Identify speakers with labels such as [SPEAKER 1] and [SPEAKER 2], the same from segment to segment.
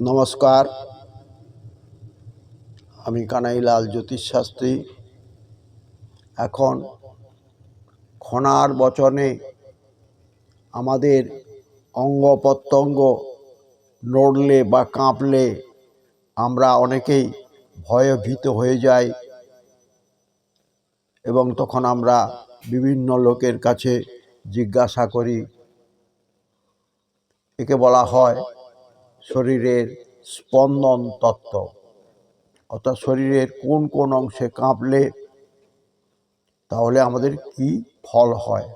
[SPEAKER 1] নমস্কার। আমি কানাইলাল জ্যোতিষশাস্ত্রী এখন খনার বচনে আমাদের অঙ্গ প্রত্যঙ্গ নড়লে বা কাঁপলে আমরা অনেকেই ভয়ে ভীত হয়ে যাই এবং তখন আমরা বিভিন্ন লোকের কাছে জিজ্ঞাসা করি। একে বলা হয় শরীরের স্পন্দন তত্ত্ব, অর্থাৎ শরীরের কোন কোন অংশে কাঁপলে তাহলে আমাদের কি ফল হয়?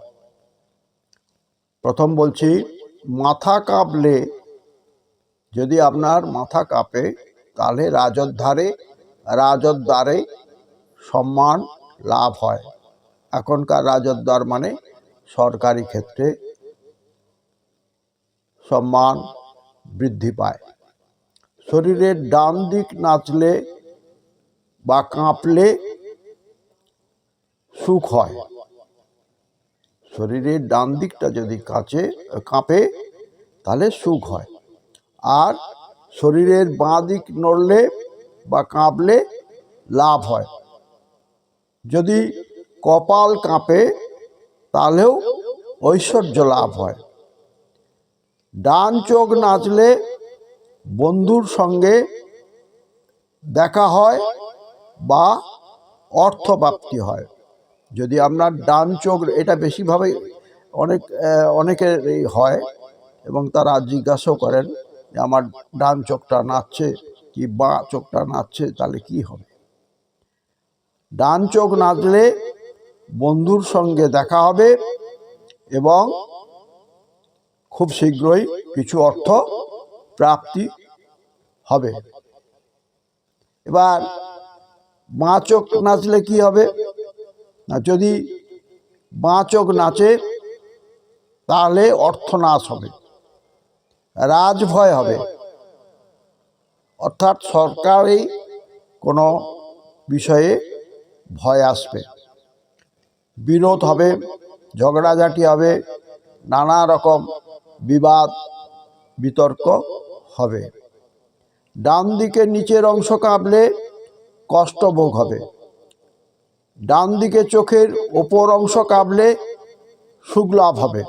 [SPEAKER 1] প্রথম বলছি, মাথা কাঁপলে যদি আপনার মাথা কাঁপে, তাহলে রাজদ্বারে রাজদ্বারে সম্মান লাভ হয়। এখনকার রাজদ্বার মানে সরকারি ক্ষেত্রে সম্মান বৃদ্ধি পায়। শরীরের ডান দিক নাচলে বা কাঁপলে সুখ হয়। শরীরের ডান দিকটা যদি কাঁচে, কাঁপে, তাহলে সুখ হয়। আর শরীরের বাঁ দিক নড়লে বা কাঁপলে লাভ হয়। যদি কপাল কাঁপে, তাহলেও ঐশ্বর্য লাভ হয়। ডান চোখ নাচলে বন্ধুর সঙ্গে দেখা হয় বা অর্থপ্রাপ্তি হয়। যদি আপনার ডান চোখ, এটা বেশিভাবে অনেক অনেকের এই হয় এবং তারা জিজ্ঞাসাও করেন যে আমার ডান চোখটা নাচছে কি বাঁ চোখটা নাচছে, তাহলে কি হবে? ডান চোখ নাচলে বন্ধুর সঙ্গে দেখা হবে এবং খুব শীঘ্রই কিছু অর্থ প্রাপ্তি হবে। এবার বাঁ চোখ নাচলে কি হবে? না, যদি বাঁ চোখ নাচে, তাহলে অর্থনাশ হবে, রাজভয় হবে। অর্থাৎ সরকারি কোনো বিষয়ে ভয় আসবে। বিরোধ হবে, ঝগড়াঝাটি হবে, নানা রকম বিবাদ, বিতর্ক হবে। ডান দিকে নিচের অংশ কাঁপলে কষ্ট ভোগ হবে। ডান দিকে চোখের ওপর অংশ কাঁপলে সুখ লাভ হবে।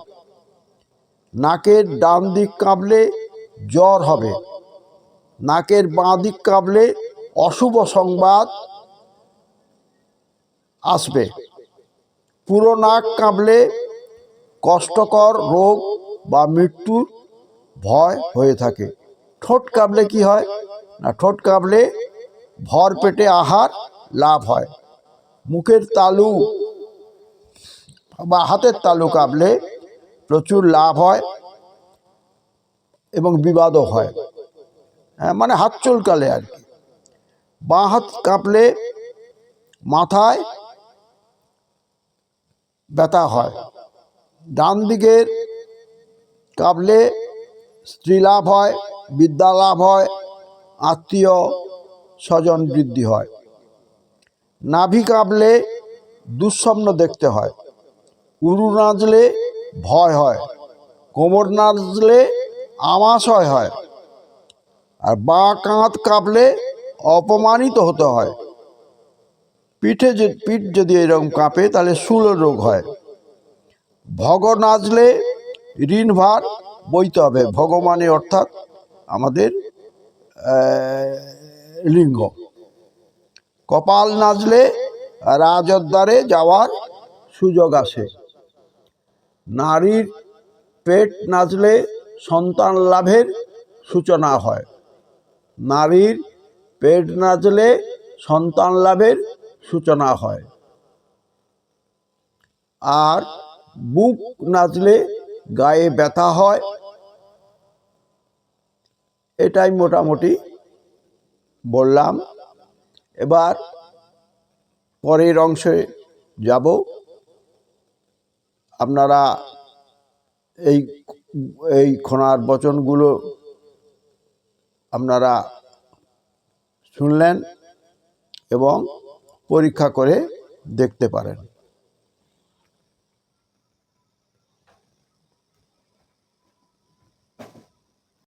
[SPEAKER 1] নাকের ডান দিক কাঁপলে জ্বর হবে। নাকের বাঁ দিক কাঁপলে অশুভ সংবাদ আসবে। পুরো নাক কাঁপলে কষ্টকর রোগ বা মৃত্যুর ভয় হয়ে থাকে। ঠোঁট কাঁপলে কি হয়? না, ঠোঁট কাঁপলে ভর পেটে আহার লাভ হয়। মুখের তালু বা হাতের তালু কাঁপলে প্রচুর লাভ হয় এবং বিবাদও হয়। হ্যাঁ মানে হাত চুলকালে আর কি। বাঁ হাত কাঁপলে মাথায় ব্যথা হয়। ডান দিকের কাঁপলে স্ত্রী লাভ হয়, বিদ্যা লাভ হয়, আত্মীয় স্বজন বৃদ্ধি হয়। নাভি কাঁপলে দুঃস্বপ্ন দেখতে হয়, উরু নাচলে ভয় হয়, কোমর নাচলে আমাশয় হয় আর বা কাঁধ কাঁপলে অপমানিত হতে হয়। পিঠে যে, পিঠ যদি এরকম কাঁপে, তাহলে শূল রোগ হয়। ভগ নাচলে ঋণ ভার বইতে হবে, ভগবানে অর্থাৎ আমাদের লিঙ্গ। কপাল নাচলে রাজদ্বারে যাওয়ার সুযোগ আসে। নারীর পেট নাচলে সন্তান লাভের সূচনা হয়। নারীর পেট নাচলে সন্তান লাভের সূচনা হয়। আর বুক নাচলে গায়ে ব্যথা হয়। এটাই মোটামুটি বললাম। এবার পরের অংশে যাব। আপনারা এই এই খোনার বচনগুলো আপনারা শুনলেন এবং পরীক্ষা করে দেখতে পারেন।